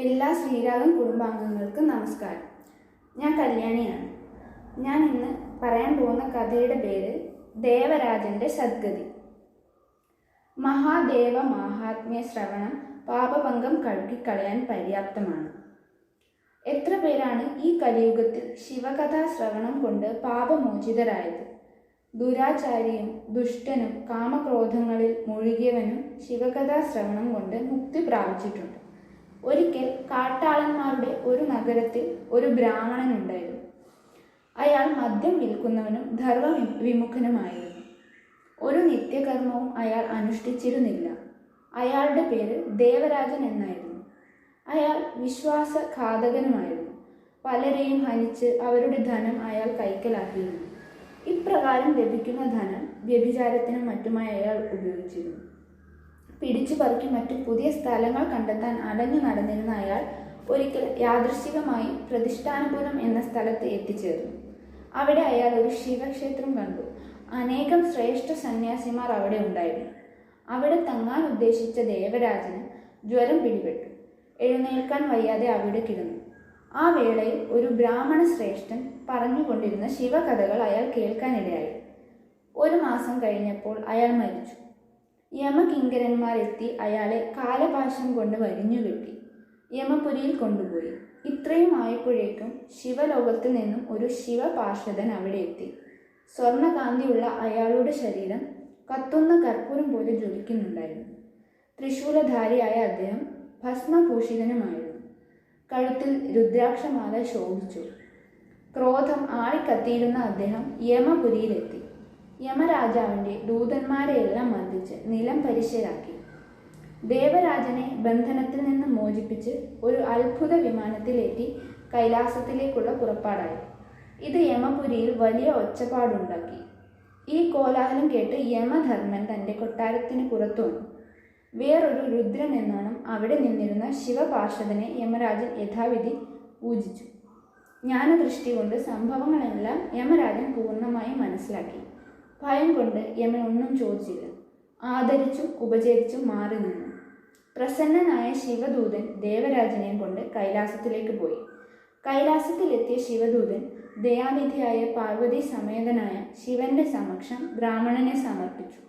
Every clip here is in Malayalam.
എല്ലാ ശ്രീരാഗം കുടുംബാംഗങ്ങൾക്കും നമസ്കാരം. ഞാൻ കല്യാണിയാണ്. ഞാൻ ഇന്ന് പറയാൻ പോകുന്ന കഥയുടെ പേര് ദേവരാജന്റെ സദ്ഗതി. മഹാദേവ മഹാത്മ്യ ശ്രവണം പാപഭംഗം കഴുകിക്കളയാൻ പര്യാപ്തമാണ്. എത്ര പേരാണ് ഈ കലിയുഗത്തിൽ ശിവകഥാ ശ്രവണം കൊണ്ട് പാപമോചിതരായത്? ദുരാചാരിയും ദുഷ്ടനും കാമക്രോധങ്ങളിൽ മുഴുകിയവനും ശിവകഥാ ശ്രവണം കൊണ്ട് മുക്തി പ്രാപിച്ചിട്ടുണ്ട്. ഒരിക്കൽ കാട്ടാളന്മാരുടെ ഒരു നഗരത്തിൽ ഒരു ബ്രാഹ്മണൻ ഉണ്ടായിരുന്നു. അയാൾ മദ്യം വിൽക്കുന്നവനും ധർമ്മ വിമുഖനുമായിരുന്നു. ഒരു നിത്യകർമ്മവും അയാൾ അനുഷ്ഠിച്ചിരുന്നില്ല. അയാളുടെ പേര് ദേവരാജൻ എന്നായിരുന്നു. അയാൾ വിശ്വാസ വിശ്വാസഘാതകനുമായിരുന്നു. പലരെയും ഹനിച്ച് അവരുടെ ധനം അയാൾ കൈക്കലാക്കിയിരുന്നു. ഇപ്രകാരം ലഭിക്കുന്ന ധനം വ്യഭിചാരത്തിനും മറ്റുമായി അയാൾ ഉപയോഗിച്ചിരുന്നു. പിടിച്ചു പറിക്കും മറ്റു പുതിയ സ്ഥലങ്ങൾ കണ്ടെത്താൻ അലഞ്ഞു നടന്നിരുന്ന അയാൾ ഒരിക്കൽ യാദൃശികമായി പ്രതിഷ്ഠാനപുരം എന്ന സ്ഥലത്ത് എത്തിച്ചേർന്നു. അവിടെ അയാൾ ഒരു ശിവക്ഷേത്രം കണ്ടു. അനേകം ശ്രേഷ്ഠ സന്യാസിമാർ അവിടെ ഉണ്ടായിരുന്നു. അവിടെ തങ്ങാൻ ഉദ്ദേശിച്ച ദേവരാജന് ജ്വരം പിടിപെട്ടു. എഴുന്നേൽക്കാൻ വയ്യാതെ അവിടെ കിടന്നു. ആ വേളയിൽ ഒരു ബ്രാഹ്മണ ശ്രേഷ്ഠൻ പറഞ്ഞുകൊണ്ടിരുന്ന ശിവകഥകൾ അയാൾ കേൾക്കാനിടയായി. ഒരു മാസം കഴിഞ്ഞപ്പോൾ അയാൾ മരിച്ചു. യമകിങ്കരന്മാർ എത്തി അയാളെ കാലപാശം കൊണ്ട് വരിഞ്ഞുകെട്ടി യമപുരിയിൽ കൊണ്ടുപോയി. ഇത്രയും ആയപ്പോഴേക്കും ശിവലോകത്തിൽ നിന്നും ഒരു ശിവപാർഷദൻ അവിടെ എത്തി. സ്വർണകാന്തിയുള്ള അയാളുടെ ശരീരം കത്തുന്ന കർപ്പൂരം പോലെ ജ്വലിക്കുന്നുണ്ടായിരുന്നു. ത്രിശൂലധാരിയായ അദ്ദേഹം ഭസ്മഭൂഷിതനുമായിരുന്നു. കഴുത്തിൽ രുദ്രാക്ഷമാല ശോഭിച്ചു. ക്രോധം ആളിക്കത്തിയിരുന്ന അദ്ദേഹം യമപുരിയിലെത്തി. യമരാജാവിന്റെ ദൂതന്മാരെയെല്ലാം മർദ്ദിച്ച് നിലം പരിശരാക്കി. ദേവരാജനെ ബന്ധനത്തിൽ നിന്ന് മോചിപ്പിച്ച് ഒരു അത്ഭുത വിമാനത്തിലേറ്റി കൈലാസത്തിലേക്കുള്ള പുറപ്പാടായി. ഇത് യമപുരിയിൽ വലിയ ഒച്ചപ്പാടുണ്ടാക്കി. ഈ കോലാഹലം കേട്ട് യമധർമ്മൻ തന്റെ കൊട്ടാരത്തിന് പുറത്തു വന്നു. വേറൊരു രുദ്രൻ എന്നോണം അവിടെ നിന്നിരുന്ന ശിവപാർഷദനെ യമരാജൻ യഥാവിധി പൂജിച്ചു. ജ്ഞാനദൃഷ്ടി കൊണ്ട് സംഭവങ്ങളെല്ലാം യമരാജൻ പൂർണമായും മനസ്സിലാക്കി. ഭയം കൊണ്ട് യമൻ ഒന്നും ചോദിച്ചില്ല. ആദരിച്ചും ഉപചരിച്ചും മാറി നിന്നു. പ്രസന്നനായ ശിവദൂതൻ ദേവരാജനെയും കൊണ്ട് കൈലാസത്തിലേക്ക് പോയി. കൈലാസത്തിലെത്തിയ ശിവദൂതൻ ദയാനിധിയായ പാർവതി സമേതനായ ശിവന്റെ സമക്ഷം ബ്രാഹ്മണനെ സമർപ്പിച്ചു.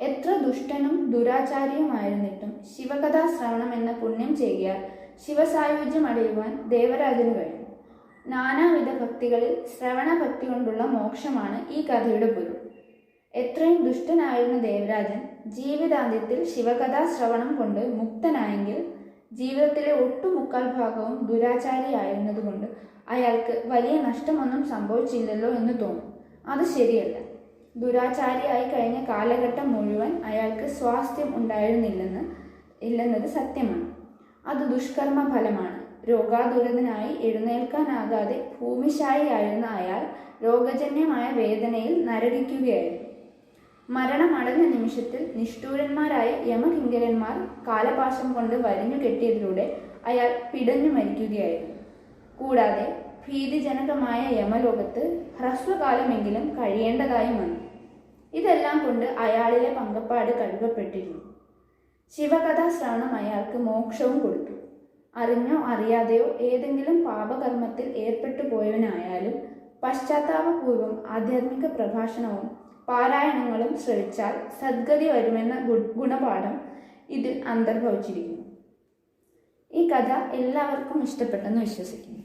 എത്ര ദുഷ്ടനും ദുരാചാരിയുമായിരുന്നിട്ടും ശിവകഥാ ശ്രവണം എന്ന പുണ്യം ചെയ്യാൻ ശിവസായുജ്യം അടയുവാൻ ദേവരാജന് കഴിഞ്ഞു നാനാവിധ ഭക്തികളിൽ ശ്രവണ ഭക്തി കൊണ്ടുള്ള മോക്ഷമാണ് ഈ കഥയുടെ പൊരുൾ എത്രയും ദുഷ്ടനായിരുന്ന ദേവരാജൻ ജീവിതാന്ത്യത്തിൽ ശിവകഥാ ശ്രവണം കൊണ്ട് മുക്തനായെങ്കിൽ ജീവിതത്തിലെ ഒട്ടുമുക്കാൽ ഭാഗവും ദുരാചാരിയായിരുന്നതുകൊണ്ട് അയാൾക്ക് വലിയ നഷ്ടമൊന്നും സംഭവിച്ചില്ലല്ലോ എന്ന് തോന്നും. അത് ശരിയല്ല. ദുരാചാരിയായി കഴിഞ്ഞ കാലഘട്ടം മുഴുവൻ അയാൾക്ക് സ്വാസ്ഥ്യം ഉണ്ടായിരുന്നില്ലെന്ന് ഇല്ലെന്നത് സത്യമാണ്. അത് ദുഷ്കർമ്മ ഫലമാണ് രോഗാതുരതനായി എഴുന്നേൽക്കാനാകാതെ ഭൂമിശായിയായിരുന്ന അയാൾ രോഗജന്യമായ വേദനയിൽ നരകിക്കുകയായിരുന്നു മരണമടഞ്ഞ നിമിഷത്തിൽ നിഷ്ഠൂരന്മാരായ യമകിങ്കരന്മാർ കാലപാശം കൊണ്ട് വരിഞ്ഞു കെട്ടിയതിലൂടെ അയാൾ പിടഞ്ഞു മരിക്കുകയായിരുന്നു. കൂടാതെ ഭീതിജനകമായ യമലോകത്ത് ഹ്രസ്വകാലമെങ്കിലും കഴിയേണ്ടതായി വന്നു. ഇതെല്ലാം കൊണ്ട് അയാളിലെ പങ്കപ്പാട് കഴുകപ്പെട്ടിരുന്നു. ശിവകഥാ ശ്രവണം അയാൾക്ക് മോക്ഷവും കൊടുത്തു. അറിഞ്ഞോ അറിയാതെയോ ഏതെങ്കിലും പാപകർമ്മത്തിൽ ഏർപ്പെട്ടു പോയവനായാലും പശ്ചാത്താപപൂർവം ആധ്യാത്മിക പ്രഭാഷണവും പാരായണങ്ങളും ശ്രവിച്ചാൽ സദ്ഗതി വരുമെന്ന ഗുണപാഠം ഇതിൽ അന്തർഭവിച്ചിരിക്കുന്നു. ഈ കഥ എല്ലാവർക്കും ഇഷ്ടപ്പെട്ടെന്ന് വിശ്വസിക്കുന്നു.